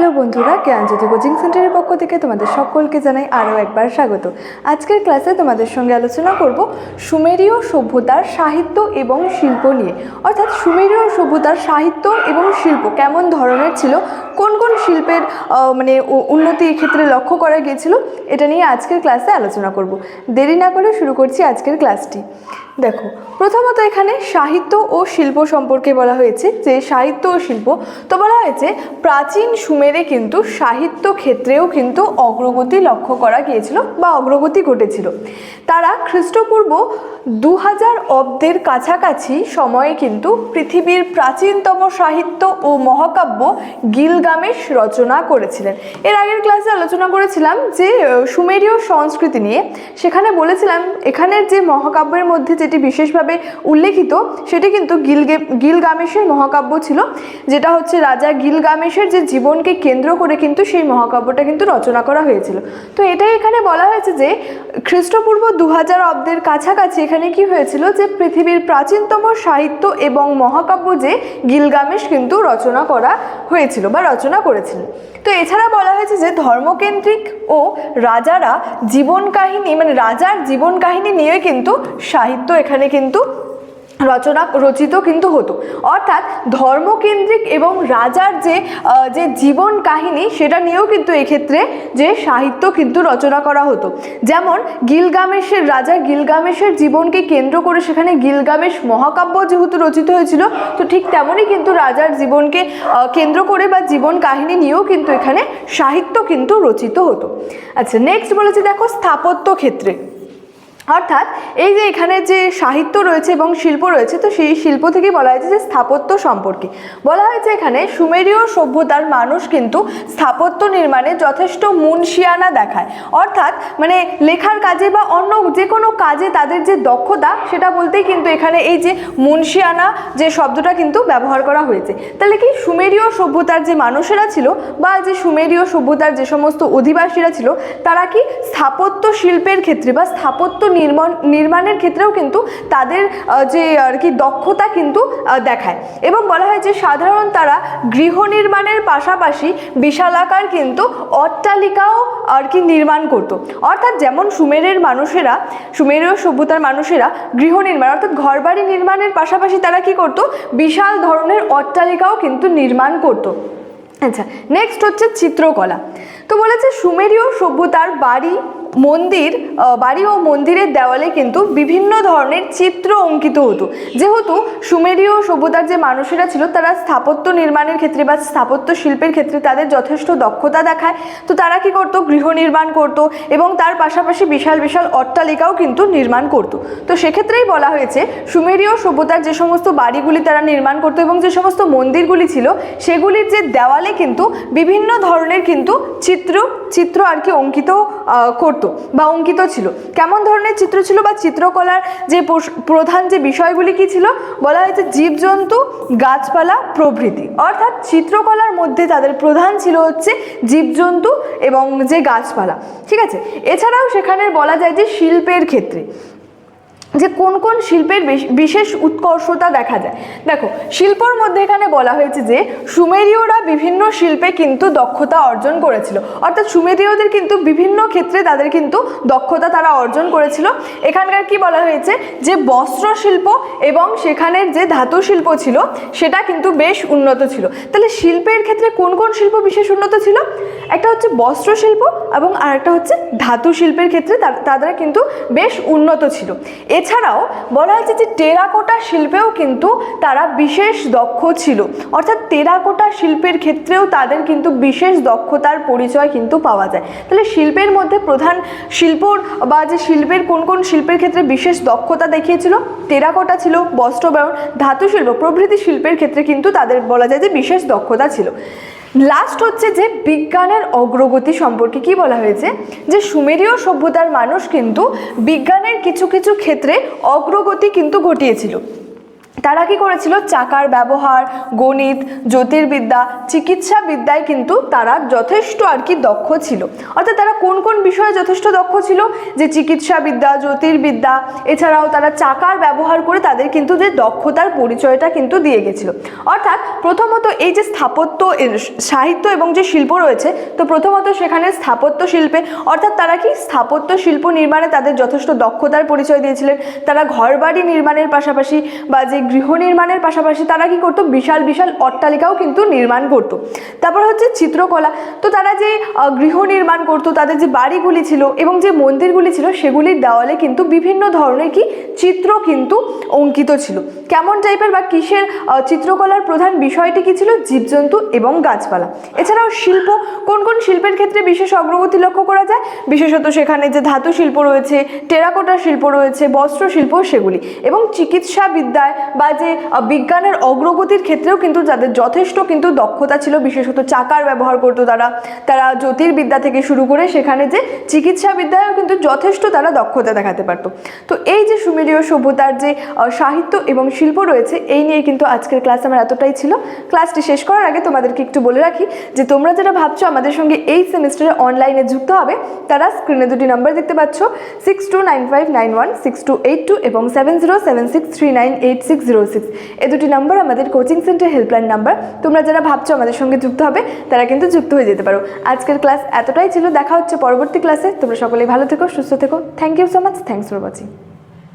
Hello বন্ধুরা, জ্ঞানজ্যোতি coaching সেন্টারের পক্ষ থেকে তোমাদের সকলকে জানাই আরও একবার স্বাগত। আজকের ক্লাসে তোমাদের সঙ্গে আলোচনা করব সুমেরীয় সভ্যতার সাহিত্য এবং শিল্প নিয়ে। অর্থাৎ সুমেরীয় সভ্যতার সাহিত্য এবং শিল্প কেমন ধরনের ছিল, কোন কোন শিল্পের মানে উন্নতি ক্ষেত্রে লক্ষ্য করা গিয়েছিল, এটা নিয়ে আজকের ক্লাসে আলোচনা করব। দেরি না করে শুরু করছি আজকের ক্লাসটি। দেখো, প্রথমত এখানে সাহিত্য ও শিল্প সম্পর্কে বলা হয়েছে যে সাহিত্য ও শিল্প, তো বলা হয়েছে প্রাচীন সুমেরে কিন্তু সাহিত্য ক্ষেত্রেও কিন্তু অগ্রগতি লক্ষ্য করা গিয়েছিল বা অগ্রগতি ঘটেছিল। তারা খ্রিস্টপূর্ব দু হাজার অব্দের কাছাকাছি সময়ে কিন্তু পৃথিবীর প্রাচীনতম সাহিত্য ও মহাকাব্য গিলগামেশ রচনা করেছিলেন। এর আগের ক্লাসে আলোচনা করেছিলাম যে সুমেরীয় সংস্কৃতি নিয়ে, সেখানে বলেছিলাম এখানের যে মহাকাব্যের মধ্যে যেটি বিশেষভাবে উল্লেখিত, সেটি কিন্তু গিলগে, গিলগামেশের মহাকাব্য ছিল, যেটা হচ্ছে রাজা গিলগামেশের যে জীবনকে কেন্দ্র করে কিন্তু সেই মহাকাব্যটা কিন্তু রচনা করা হয়েছিল। তো এটাই এখানে বলা হয়েছে যে, খ্রিস্টপূর্ব দু হাজার অব্দের কাছাকাছি এখানে কি হয়েছিল যে, পৃথিবীর প্রাচীনতম সাহিত্য এবং মহাকাব্য যে গিলগামেশ কিন্তু রচনা করা হয়েছিল বা রচনা করেছিলেন। তো এছাড়া বলা হয়েছে যে, ধর্মকেন্দ্রিক ও রাজারা জীবন কাহিনী মানে রাজার জীবন কাহিনী নিয়ে কিন্তু সাহিত্য এখানে কিন্তু রচনা রচিত কিন্তু হতো। অর্থাৎ ধর্মকেন্দ্রিক এবং রাজার যে যে জীবন কাহিনী, সেটা নিয়েও কিন্তু এক্ষেত্রে যে সাহিত্য কিন্তু রচনা করা হতো। যেমন গিলগামেশের রাজা গিলগামেশের জীবনকে কেন্দ্র করে সেখানে গিলগামেশ মহাকাব্য যেহেতু রচিত হয়েছিল, তো ঠিক তেমনই কিন্তু রাজার জীবনকে কেন্দ্র করে বা জীবন কাহিনী নিয়েও কিন্তু এখানে সাহিত্য কিন্তু রচিত হতো। আচ্ছা নেক্সট বলেছি দেখো স্থাপত্য ক্ষেত্রে। অর্থাৎ এই যে এখানে যে সাহিত্য রয়েছে এবং শিল্প রয়েছে, তো সেই শিল্প থেকেই বলা হয়েছে যে স্থাপত্য সম্পর্কে। বলা হয়েছে এখানে সুমেরীয় সভ্যতার মানুষ কিন্তু স্থাপত্য নির্মাণে যথেষ্ট মুনশিয়ানা দেখায়। অর্থাৎ মানে লেখার কাজে বা অন্য যে কোনো কাজে তাদের যে দক্ষতা, সেটা বলতেই কিন্তু এখানে এই যে মুনশিয়ানা যে শব্দটা কিন্তু ব্যবহার করা হয়েছে। তাহলে কি সুমেরীয় সভ্যতার যে মানুষেরা ছিল বা যে সুমেরীয় সভ্যতার যে সমস্ত অধিবাসীরা ছিল, তারা কি স্থাপত্য শিল্পের ক্ষেত্রে বা স্থাপত্য নির্মাণ নির্মাণের ক্ষেত্রেও কিন্তু তাদের যে, আর কি, দক্ষতা কিন্তু দেখায়। এবং বলা হয় যে, সাধারণ তারা গৃহ নির্মাণের পাশাপাশি বিশালাকার কিন্তু অট্টালিকাও, আর কি, নির্মাণ করতো। অর্থাৎ যেমন সুমেরের মানুষেরা, সুমেরীয় সভ্যতার মানুষেরা গৃহ নির্মাণ, অর্থাৎ ঘরবাড়ি নির্মাণের পাশাপাশি তারা কি করতো? বিশাল ধরনের অট্টালিকাও কিন্তু নির্মাণ করতো। আচ্ছা নেক্সট হচ্ছে চিত্রকলা। তো বলেছে সুমেরীয় সভ্যতার বাড়ি মন্দির বাড়ি ও মন্দিরের দেওয়ালে কিন্তু বিভিন্ন ধরনের চিত্র অঙ্কিত হতো। যেহেতু সুমেরীয় সভ্যতার যে মানুষেরা ছিল, তারা স্থাপত্য নির্মাণের ক্ষেত্রে বা স্থাপত্য শিল্পের ক্ষেত্রে তাদের যথেষ্ট দক্ষতা দেখায়। তো তারা কি করতো? গৃহ নির্মাণ করতো এবং তার পাশাপাশি বিশাল বিশাল অট্টালিকাও কিন্তু নির্মাণ করতো। তো সেক্ষেত্রেই বলা হয়েছে সুমেরীয় সভ্যতার যে সমস্ত বাড়িগুলি তারা নির্মাণ করতো এবং যে সমস্ত মন্দিরগুলি ছিল, সেগুলির যে দেওয়ালে কিন্তু বিভিন্ন ধরনের কিন্তু চিত্র চিত্র আর কি অঙ্কিত করত বা অঙ্কিত ছিল। কেমন ধরনের চিত্র ছিল বা চিত্রকলার যে প্রধান যে বিষয়গুলি কি ছিল? বলা হয়েছে জীবজন্তু, গাছপালা, প্রভৃতি। অর্থাৎ চিত্রকলার মধ্যে তাদের প্রধান ছিল হচ্ছে জীবজন্তু এবং যে গাছপালা। ঠিক আছে? এছাড়াও সেখানে বলা যায় যে শিল্পের ক্ষেত্রে। যে কোন কোন শিল্পের বিশেষ উৎকর্ষতা দেখা যায়। দেখো, শিল্পর মধ্যে এখানে বলা হয়েছে যে, সুমেরীয়রা বিভিন্ন শিল্পে কিন্তু দক্ষতা অর্জন করেছিল। অর্থাৎ সুমেরীয়দের কিন্তু বিভিন্ন ক্ষেত্রে তাদের কিন্তু দক্ষতা তারা অর্জন করেছিল। এখানকার কি বলা হয়েছে? যে বস্ত্র শিল্প এবং সেখানের যে ধাতু শিল্প ছিল, সেটা কিন্তু বেশ উন্নত ছিল। তাহলে শিল্পের ক্ষেত্রে কোন কোন শিল্প বিশেষ উন্নত ছিল? একটা হচ্ছে বস্ত্র শিল্প এবং আরেকটা হচ্ছে ধাতু শিল্পের ক্ষেত্রে তারা কিন্তু বেশ উন্নত ছিল। এছাড়াও বলা হয়েছে যে টেরাকোটা শিল্পেও কিন্তু তারা বিশেষ দক্ষ ছিল। অর্থাৎ টেরাকোটা শিল্পের ক্ষেত্রেও তাদের কিন্তু বিশেষ দক্ষতার পরিচয় কিন্তু পাওয়া যায়। তাহলে শিল্পের মধ্যে প্রধান শিল্পর বা যে শিল্পের কোন কোন শিল্পের ক্ষেত্রে বিশেষ দক্ষতা দেখিয়েছিল? টেরাকোটা ছিল বস্ত্র বয়ন ধাতু শিল্প, প্রভৃতি শিল্পের ক্ষেত্রে কিন্তু তাদের বলা যায় যে বিশেষ দক্ষতা ছিল। লাস্ট হচ্ছে যে বিজ্ঞানের অগ্রগতি সম্পর্কে কি বলা হয়েছে? যে সুমেরীয় সভ্যতার মানুষ কিন্তু বিজ্ঞানের কিছু কিছু ক্ষেত্রে অগ্রগতি কিন্তু ঘটিয়েছিল। তারা কি করেছিল? চাকার ব্যবহার, গণিত, জ্যোতির্বিদ্যা চিকিৎসা বিদ্যায় কিন্তু তারা যথেষ্ট আর কি দক্ষ ছিল। অর্থাৎ তারা কোন কোন বিষয়ে যথেষ্ট দক্ষ ছিল? যে চিকিৎসা বিদ্যা জ্যোতির্বিদ্যা, এছাড়াও তারা চাকার ব্যবহার করে তাদের কিন্তু যে দক্ষতার পরিচয়টা কিন্তু দিয়ে গেছিল। অর্থাৎ প্রথমত এই যে স্থাপত্য সাহিত্য এবং যে শিল্প রয়েছে, তো প্রথমত সেখানে স্থাপত্য শিল্পে, অর্থাৎ তারা কি স্থাপত্য শিল্প নির্মাণে তাদের যথেষ্ট দক্ষতার পরিচয় দিয়েছিলেন। তারা ঘরবাড়ি নির্মাণের পাশাপাশি বা যে গৃহ নির্মাণের পাশাপাশি তারা কি করতো? বিশাল বিশাল অট্টালিকাও কিন্তু নির্মাণ করতো। তারপর হচ্ছে চিত্রকলা। তো তারা যে গৃহ নির্মাণ করতো, তাদের যে বাড়িগুলি ছিল এবং যে মন্দিরগুলি ছিল, সেগুলির দেওয়ালে কিন্তু বিভিন্ন ধরনের কি চিত্র কিন্তু অঙ্কিত ছিল। কেমন টাইপের বা কিসের চিত্রকলার প্রধান বিষয়টি কি ছিল? জীবজন্তু এবং গাছপালা। এছাড়াও শিল্প, কোন কোন শিল্পের ক্ষেত্রে বিশেষ অগ্রগতি লক্ষ্য করা যায়? বিশেষত সেখানে যে ধাতু শিল্প রয়েছে টেরাকোটা শিল্প রয়েছে বস্ত্র শিল্প সেগুলি এবং চিকিৎসা বিদ্যায় বা যে বিজ্ঞানের অগ্রগতির ক্ষেত্রেও কিন্তু যাদের যথেষ্ট কিন্তু দক্ষতা ছিল, বিশেষত চাকার ব্যবহার করতো তারা তারা জ্যোতির্বিদ্যা থেকে শুরু করে সেখানে যে চিকিৎসা বিদ্যায়ও কিন্তু যথেষ্ট তারা দক্ষতা দেখাতে পারতো। তো এই যে সুমেরীয় সভ্যতার যে সাহিত্য এবং শিল্প রয়েছে, এই নিয়ে কিন্তু আজকের ক্লাস আমার এতটাই ছিল। ক্লাসটি শেষ করার আগে তোমাদেরকে একটু বলে রাখি যে, তোমরা যারা ভাবছ আমাদের সঙ্গে এই সেমিস্টারে অনলাইনে যুক্ত হবে, তারা স্ক্রিনে দুটি নাম্বার দেখতে পাচ্ছ six two nine five nine one six two eight two এবং seven zero seven six three nine eight six zero six এই দুটি নাম্বার আমাদের কোচিং সেন্টার হেল্পলাইন নাম্বার তোমরা যারা ভাবছ আমাদের সঙ্গে যুক্ত হবে, তারা কিন্তু যুক্ত হয়ে যেতে পারো। আজকের ক্লাস এতটাই ছিল। দেখা হচ্ছে পরবর্তী ক্লাসে তোমরা সকলেই ভালো থেকো, সুস্থ থেকো। Thank you so much thanks for watching